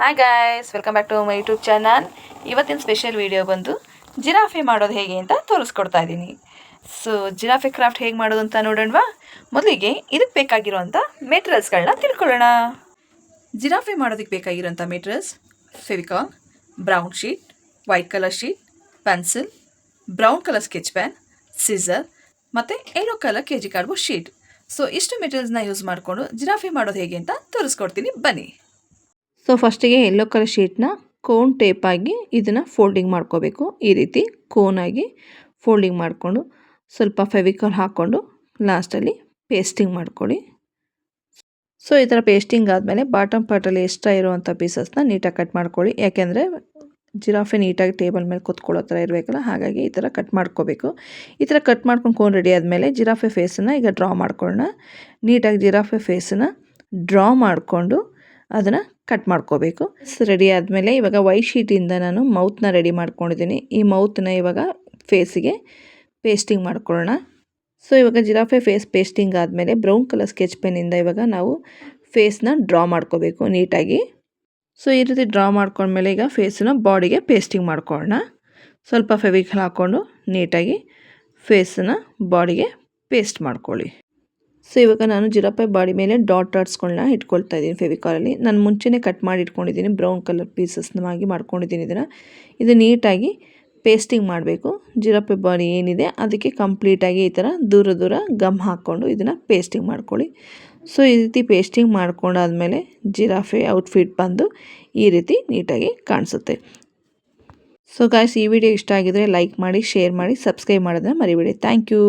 Hi guys welcome back to my YouTube channel ಇವತ್ತಿನ special video ಬಂದು giraffe ಮಾಡೋದು ಹೇಗೆ ಅಂತ ತೋರಿಸ್ಕೊಡ್ತಾ ಇದ್ದೀನಿ. ಸೊ ಜಿರಾಫೆ ಕ್ರಾಫ್ಟ್ ಹೇಗೆ ಮಾಡೋದು ಅಂತ ನೋಡೋಣವಾ? ಮೊದಲಿಗೆ ಇದಕ್ಕೆ ಬೇಕಾಗಿರುವಂಥ ಮೆಟೀರಿಯಲ್ಸ್ಗಳನ್ನ ತಿಳ್ಕೊಳ್ಳೋಣ. ಜಿರಾಫೆ ಮಾಡೋದಕ್ಕೆ ಬೇಕಾಗಿರೋಂಥ materials Fevicol brown sheet white colour sheet pencil brown colour sketch pen scissor ಮತ್ತು yellow colour K G cardboard sheet so ಇಷ್ಟು ಮೆಟೀರಿಯಲ್ಸ್ನ ಯೂಸ್ ಮಾಡಿಕೊಂಡು ಜಿರಾಫೆ ಮಾಡೋದು ಹೇಗೆ ಅಂತ ತೋರಿಸ್ಕೊಡ್ತೀನಿ. ಬನ್ನಿ. ಸೊ ಫಸ್ಟಿಗೆ ಯೆಲ್ಲೋ ಕಲರ್ ಶೀಟ್ನ ಕೋನ್ ಟೇಪಾಗಿ ಇದನ್ನು ಫೋಲ್ಡಿಂಗ್ ಮಾಡ್ಕೋಬೇಕು. ಈ ರೀತಿ ಕೋನಾಗಿ ಫೋಲ್ಡಿಂಗ್ ಮಾಡಿಕೊಂಡು ಸ್ವಲ್ಪ ಫೆವಿಕಾಲ್ ಹಾಕ್ಕೊಂಡು ಲಾಸ್ಟಲ್ಲಿ ಪೇಸ್ಟಿಂಗ್ ಮಾಡ್ಕೊಳ್ಳಿ. ಸೊ ಈ ಥರ ಪೇಸ್ಟಿಂಗ್ ಆದಮೇಲೆ ಬಾಟಮ್ ಪಾರ್ಟಲ್ಲಿ ಎಕ್ಸ್ಟ್ರಾ ಇರುವಂಥ ಪೀಸಸ್ನ ನೀಟಾಗಿ ಕಟ್ ಮಾಡ್ಕೊಳ್ಳಿ. ಯಾಕೆಂದರೆ ಜಿರಾಫೆ ನೀಟಾಗಿ ಟೇಬಲ್ ಮೇಲೆ ಕೂತ್ಕೊಳ್ಳೋ ಥರ ಇರಬೇಕಲ್ಲ, ಹಾಗಾಗಿ ಈ ಥರ ಕಟ್ ಮಾಡ್ಕೋಬೇಕು. ಈ ಥರ ಕಟ್ ಮಾಡ್ಕೊಂಡು ಕೋನ್ ರೆಡಿ ಆದಮೇಲೆ ಜಿರಾಫೆ ಫೇಸನ್ನು ಈಗ ಡ್ರಾ ಮಾಡ್ಕೊಳ್ಳೋಣ. ನೀಟಾಗಿ ಜಿರಾಫೆ ಫೇಸನ್ನು ಡ್ರಾ ಮಾಡಿಕೊಂಡು ಅದನ್ನು ಕಟ್ ಮಾಡ್ಕೋಬೇಕು. ರೆಡಿ ಆದಮೇಲೆ ಇವಾಗ ವೈಟ್ ಶೀಟಿಂದ ನಾನು ಮೌತ್ನ ರೆಡಿ ಮಾಡ್ಕೊಂಡಿದ್ದೀನಿ. ಈ ಮೌತ್ನ ಇವಾಗ ಫೇಸಿಗೆ ಪೇಸ್ಟಿಂಗ್ ಮಾಡ್ಕೊಳ್ಳೋಣ. ಸೊ ಇವಾಗ ಜಿರಾಫೆ ಫೇಸ್ ಪೇಸ್ಟಿಂಗ್ ಆದಮೇಲೆ ಬ್ರೌನ್ ಕಲರ್ ಸ್ಕೆಚ್ ಪೆನ್ನಿಂದ ಇವಾಗ ನಾವು ಫೇಸ್ನ ಡ್ರಾ ಮಾಡ್ಕೋಬೇಕು ನೀಟಾಗಿ. ಸೊ ಈ ರೀತಿ ಡ್ರಾ ಮಾಡ್ಕೊಂಡ್ಮೇಲೆ ಈಗ ಫೇಸನ್ನ ಬಾಡಿಗೆ ಪೇಸ್ಟಿಂಗ್ ಮಾಡ್ಕೊಳ್ಳೋಣ. ಸ್ವಲ್ಪ ಫೆವಿಕಲ್ ಹಾಕ್ಕೊಂಡು ನೀಟಾಗಿ ಫೇಸನ್ನ ಬಾಡಿಗೆ ಪೇಸ್ಟ್ ಮಾಡ್ಕೊಳ್ಳಿ. ಸೊ ಇವಾಗ ನಾನು ಜಿರಾಪೆ ಬಾಡಿ ಮೇಲೆ ಡಾಟ್ ಡಾಟ್ಸ್ಗಳನ್ನ ಇಟ್ಕೊಳ್ತಾ ಇದ್ದೀನಿ ಫೆವಿಕಾಲಲ್ಲಿ. ನಾನು ಮುಂಚೆನೇ ಕಟ್ ಮಾಡಿ ಇಟ್ಕೊಂಡಿದ್ದೀನಿ, ಬ್ರೌನ್ ಕಲರ್ ಪೀಸಸ್ನಾಗಿ ಮಾಡ್ಕೊಂಡಿದ್ದೀನಿ ಇದನ್ನು. ಇದು ನೀಟಾಗಿ ಪೇಸ್ಟಿಂಗ್ ಮಾಡಬೇಕು. ಜಿರಾಪೆ ಬಾಡಿ ಏನಿದೆ ಅದಕ್ಕೆ ಕಂಪ್ಲೀಟಾಗಿ ಈ ಥರ ದೂರ ದೂರ ಗಮ್ ಹಾಕ್ಕೊಂಡು ಇದನ್ನು ಪೇಸ್ಟಿಂಗ್ ಮಾಡ್ಕೊಳ್ಳಿ. ಸೊ ಈ ರೀತಿ ಪೇಸ್ಟಿಂಗ್ ಮಾಡ್ಕೊಂಡಾದಮೇಲೆ ಜಿರಾಫೆ ಔಟ್ಫಿಟ್ ಬಂದು ಈ ರೀತಿ ನೀಟಾಗಿ ಕಾಣಿಸುತ್ತೆ. ಸೊ ಗಾಯ್ಸ್ ಈ ವಿಡಿಯೋ ಇಷ್ಟ ಆಗಿದರೆ ಲೈಕ್ ಮಾಡಿ, ಶೇರ್ ಮಾಡಿ, ಸಬ್ಸ್ಕ್ರೈಬ್ ಮಾಡೋದನ್ನ ಮರಿಬೇಡಿ. Thank you